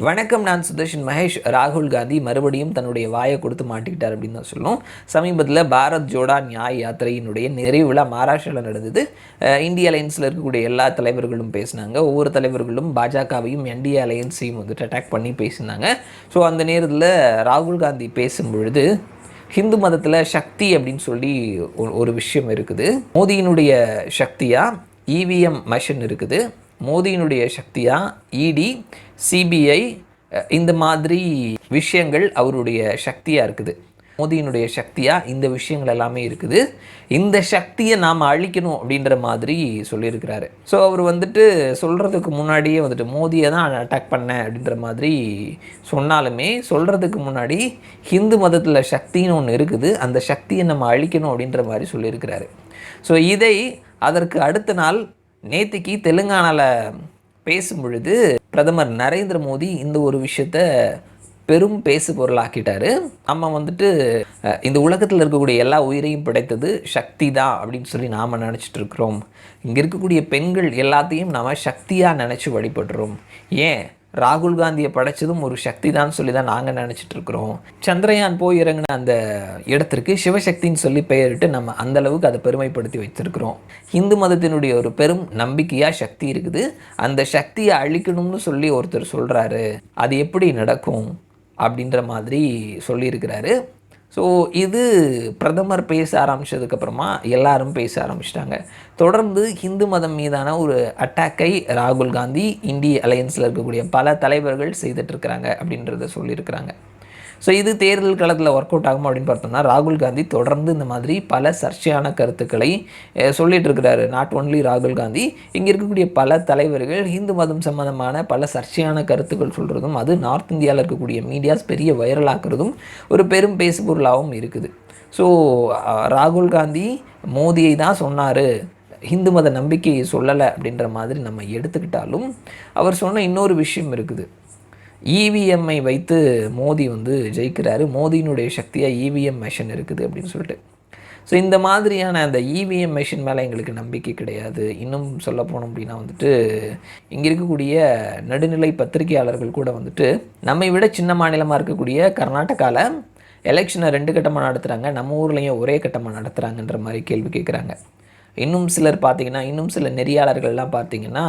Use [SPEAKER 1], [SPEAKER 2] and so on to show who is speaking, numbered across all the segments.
[SPEAKER 1] வணக்கம் நான் சுதர்ஷன் மகேஷ். ராகுல் காந்தி மறுபடியும் தன்னுடைய வாயை கொடுத்து மாட்டிக்கிட்டார் அப்படின்னு தான் சொல்லணும். சமீபத்தில் பாரத் ஜோடா நியாய் யாத்திரையினுடைய நிறைவு விழா மகாராஷ்டிராவில் நடந்தது. இந்திய அலையன்ஸில் இருக்கக்கூடிய எல்லா தலைவர்களும் பேசினாங்க. ஒவ்வொரு தலைவர்களும் பாஜகவையும் என்டிஏ அலையன்ஸையும் வந்துட்டு அட்டாக் பண்ணி பேசினாங்க. ஸோ அந்த நேரத்தில் ராகுல் காந்தி பேசும் பொழுது ஹிந்து மதத்தில் சக்தி அப்படின்னு சொல்லி ஒரு- ஒரு விஷயம் இருக்குது. மோதியினுடைய சக்தியாக இவிஎம் மெஷின் இருக்குது. மோதியினுடைய சக்தியாக இடி சிபிஐ இந்த மாதிரி விஷயங்கள் அவருடைய சக்தியாக இருக்குது. மோதியினுடைய சக்தியாக இந்த விஷயங்கள் எல்லாமே இருக்குது. இந்த சக்தியை நாம் அழிக்கணும் அப்படின்ற மாதிரி சொல்லியிருக்கிறாரு. ஸோ அவர் வந்துட்டு சொல்கிறதுக்கு முன்னாடியே வந்துட்டு மோதியை தான் அட்டாக் பண்ணேன் அப்படின்ற மாதிரி சொன்னாலுமே சொல்கிறதுக்கு முன்னாடி ஹிந்து மதத்தில் சக்தின்னு ஒன்று இருக்குது. அந்த சக்தியை நம்ம அழிக்கணும் அப்படின்ற மாதிரி சொல்லியிருக்கிறாரு. ஸோ இதை அதற்கு அடுத்த நாள் நேத்திக்கு தெலுங்கானாவில் பேசும் பொழுது பிரதமர் நரேந்திர மோடி இந்த ஒரு விஷயத்த பெரும் பேசு பொருளாக்கிட்டாரு நம்ம வந்துட்டு இந்த உலகத்தில் இருக்கக்கூடிய எல்லா உயிரையும் படைத்தது சக்தி தான் அப்படின்னு சொல்லி நாம் நினச்சிட்டு இருக்கிறோம். இங்கே இருக்கக்கூடிய பெண்கள் எல்லாத்தையும் நாம் சக்தியாக நினச்சி வழிபடுறோம். ஏன்? ராகுல் காந்தியை படைச்சதும் ஒரு சக்தி தான் சொல்லி தான் நாங்கள் நினச்சிட்டு இருக்கிறோம். சந்திரயான் போய் இறங்கின அந்த இடத்திற்கு சிவசக்தின்னு சொல்லி பெயரிட்டு நம்ம அந்த அளவுக்கு அதை பெருமைப்படுத்தி வச்சுருக்கிறோம் இந்து மதத்தினுடைய ஒரு பெரும் நம்பிக்கையாக சக்தி இருக்குது. அந்த சக்தியை அழிக்கணும்னு சொல்லி ஒருத்தர் சொல்கிறாரு அது எப்படி நடக்கும் அப்படின்ற மாதிரி சொல்லியிருக்கிறாரு. ஸோ இது பிரதமர் பேச ஆரம்பிச்சதுக்கப்புறமா எல்லாரும் பேச ஆரம்பிச்சிட்டாங்க. தொடர்ந்து ஹிந்து மதம் மீதான ஒரு அட்டாக்கை ராகுல் காந்தி இந்திய அலையன்ஸில் இருக்கக்கூடிய பல தலைவர்கள் செய்துட்ருக்கிறாங்க அப்படின்றத சொல்லியிருக்கிறாங்க. ஸோ இது தேர்தல் காலத்தில் ஒர்க் அவுட் ஆகும் அப்படின்னு பார்த்தோம்னா ராகுல் காந்தி தொடர்ந்து இந்த மாதிரி பல சர்ச்சையான கருத்துக்களை சொல்லிட்டு இருக்கிறாரு. நாட் ஒன்லி ராகுல் காந்தி இங்கே இருக்கக்கூடிய பல தலைவர்கள் இந்து மதம் சம்பந்தமான பல சர்ச்சையான கருத்துக்கள் சொல்கிறதும் அது நார்த் இந்தியாவில் இருக்கக்கூடிய மீடியாஸ் பெரிய வைரலாக்குறதும் ஒரு பெரும் பேசுபொருளாகவும் இருக்குது. ஸோ ராகுல் காந்தி மோதியை தான் சொன்னார். ஹிந்து மத நம்பிக்கையை சொல்லலை அப்படின்ற மாதிரி நம்ம எடுத்துக்கிட்டாலும் அவர் சொன்ன இன்னொரு விஷயம் இருக்குது. இவிஎம்ஐ வைத்து மோடி வந்து ஜெயிக்கிறாரு. மோதியினுடைய சக்தியாக இவிஎம் மிஷின் இருக்குது அப்படின்னு சொல்லிட்டு. ஸோ இந்த மாதிரியான அந்த இவிஎம் மெஷின் மேலே எங்களுக்கு நம்பிக்கை கிடையாது. இன்னும் சொல்ல போனோம் அப்படின்னா வந்துட்டு இங்கே இருக்கக்கூடிய நடுநிலை பத்திரிகையாளர்கள் கூட வந்துட்டு நம்மை விட சின்ன மாநிலமாக இருக்கக்கூடிய கர்நாடகாவில் எலெக்ஷனை ரெண்டு கட்டமாக நடத்துகிறாங்க நம்ம ஊர்லேயும் ஒரே கட்டமாக நடத்துகிறாங்கன்ற மாதிரி கேள்வி கேட்குறாங்க இன்னும் சிலர் பார்த்தீங்கன்னா இன்னும் சில நெறியாளர்கள்லாம் பார்த்தீங்கன்னா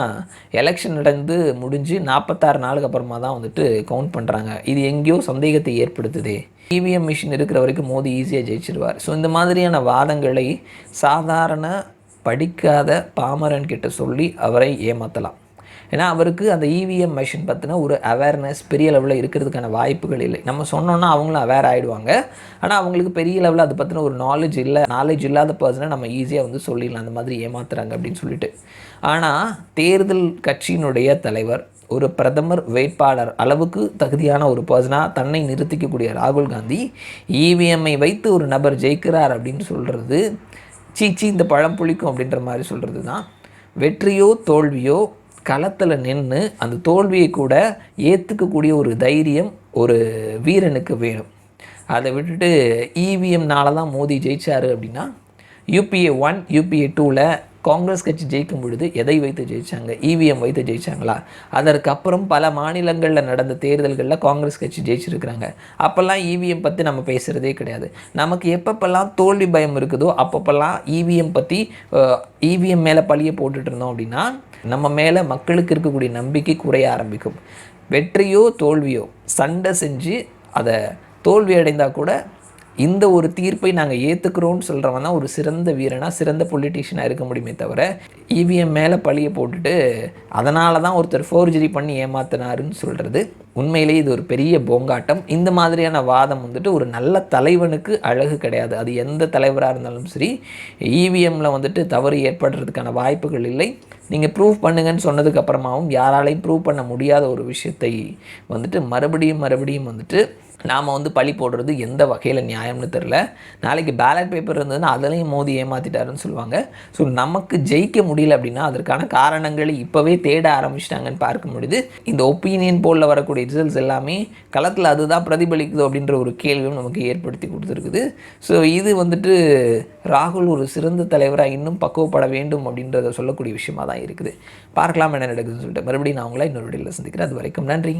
[SPEAKER 1] எலெக்ஷன் நடந்து முடிஞ்சு நாற்பத்தாறு நாளுக்கு அப்புறமா தான் வந்துட்டு கவுண்ட் பண்ணுறாங்க இது எங்கேயோ சந்தேகத்தை ஏற்படுத்துதே. இவிஎம் மிஷின் இருக்கிற வரைக்கும் மோதி ஈஸியாக ஜெயிச்சிருவார். ஸோ இந்த மாதிரியான வாதங்களை சாதாரண படிக்காத பாமரன் கிட்ட சொல்லி அவரை ஏமாற்றலாம் ஏன்னா அவருக்கு அந்த இவிஎம் மெஷின் பற்றின ஒரு அவேர்னஸ் பெரிய லெவலில் இருக்கிறதுக்கான வாய்ப்புகள் இல்லை. நம்ம சொன்னோன்னா அவங்களும் அவேர் ஆகிடுவாங்க ஆனால் அவங்களுக்கு பெரிய லெவலில் அதை பற்றின ஒரு நாலேஜ் இல்லை நாலேஜ் இல்லாத பர்சனை நம்ம ஈஸியாக வந்து சொல்லிடலாம் அந்த மாதிரி ஏமாத்துறாங்க அப்படின்னு சொல்லிட்டு. ஆனால் தேர்தல் கட்சியினுடைய தலைவர் ஒரு பிரதமர் வேட்பாளர் அளவுக்கு தகுதியான ஒரு பர்சனாக தன்னை நிறுத்திக்கக்கூடிய ராகுல் காந்தி இவிஎம்ஐ வைத்து ஒரு நபர் ஜெயிக்கிறார் அப்படின்னு சொல்கிறது சீச்சி இந்த பழம் புளிக்கும் அப்படின்ற மாதிரி சொல்கிறது தான் வெற்றியோ தோல்வியோ களத்தில் நின்று அந்த தோல்வியை கூட ஏற்றுக்கக்கூடிய ஒரு தைரியம் ஒரு வீரனுக்கு வேணும். அதை விட்டுட்டு இவிஎம்னால தான் மோடி ஜெயிச்சார் அப்படின்னா யூபிஏ ஒன் யூபிஏ டூவில் காங்கிரஸ் கட்சி ஜெயிக்கும் பொழுது எதை வைத்து ஜெயிச்சாங்க? இவிஎம் வைத்து ஜெயிச்சாங்களா? அதற்கப்புறம் பல மாநிலங்களில் நடந்த தேர்தல்களில் காங்கிரஸ் கட்சி ஜெயிச்சிருக்கிறாங்க. அப்போல்லாம் இவிஎம் பற்றி நம்ம பேசுகிறதே கிடையாது. நமக்கு எப்பப்பெல்லாம் தோல்வி பயம் இருக்குதோ அப்பப்பெல்லாம் இவிஎம் பற்றி இவிஎம் மேலே பழிய போட்டுட்டு இருந்தோம் அப்படின்னா நம்ம மேலே மக்களுக்கு இருக்கக்கூடிய நம்பிக்கை குறைய ஆரம்பிக்கும். வெற்றியோ தோல்வியோ சண்டை செஞ்சு அதை தோல்வி அடைந்தால் கூட இந்த ஒரு தீர்ப்பை நாங்கள் ஏற்றுக்கிறோம்னு சொல்கிறவன் தான் ஒரு சிறந்த வீரனாக சிறந்த பொலிட்டீஷியனாக இருக்க முடியுமே தவிர இவிஎம் மேலே பழியை போட்டுட்டு அதனால தான் ஒருத்தர் ஃபோர்ஜரி பண்ணி ஏமாத்தினாருன்னு சொல்கிறது உண்மையிலேயே இது ஒரு பெரிய போங்காட்டம். இந்த மாதிரியான வாதம் வந்துட்டு ஒரு நல்ல தலைவனுக்கு அழகு கிடையாது. அது எந்த தலைவராக இருந்தாலும் சரி இவிஎம்மில் வந்துட்டு தவறு ஏற்படுறதுக்கான வாய்ப்புகள் இல்லை. நீங்கள் ப்ரூவ் பண்ணுங்கன்னு சொன்னதுக்கப்புறமாவும் யாராலையும் ப்ரூவ் பண்ண முடியாத ஒரு விஷயத்தை வந்துட்டு மறுபடியும் மறுபடியும் வந்துட்டு நாம் வந்து பழி போடுறது எந்த வகையில் நியாயம்னு தெரில நாளைக்கு பேலட் பேப்பர் இருந்ததுன்னா அதுலேயும் மோதி ஏமாற்றிட்டாருன்னு சொல்லுவாங்க. ஸோ நமக்கு ஜெயிக்க முடியல அப்படின்னா அதற்கான காரணங்களை இப்போவே தேட ஆரம்பிச்சிட்டாங்கன்னு பார்க்க முடியுது இந்த ஒப்பீனியன் போலில் வரக்கூடிய ரிசல்ட்ஸ் எல்லாமே களத்தில் அதுதான் பிரதிபலிக்குது அப்படின்ற ஒரு கேள்வியும் நமக்கு ஏற்படுத்தி கொடுத்துருக்குது. ஸோ இது வந்துட்டு ராகுல் ஒரு சிறந்த தலைவராக இன்னும் பக்குவப்பட வேண்டும் அப்படின்றத சொல்லக்கூடிய விஷயமா தான் இருக்குது. பார்க்கலாம் என்ன நடக்குதுன்னு சொல்லிட்டு மறுபடியும் நான் உங்களை இன்னொரு வீடியோவில் சந்திக்கிறேன். அது வரைக்கும் நன்றி.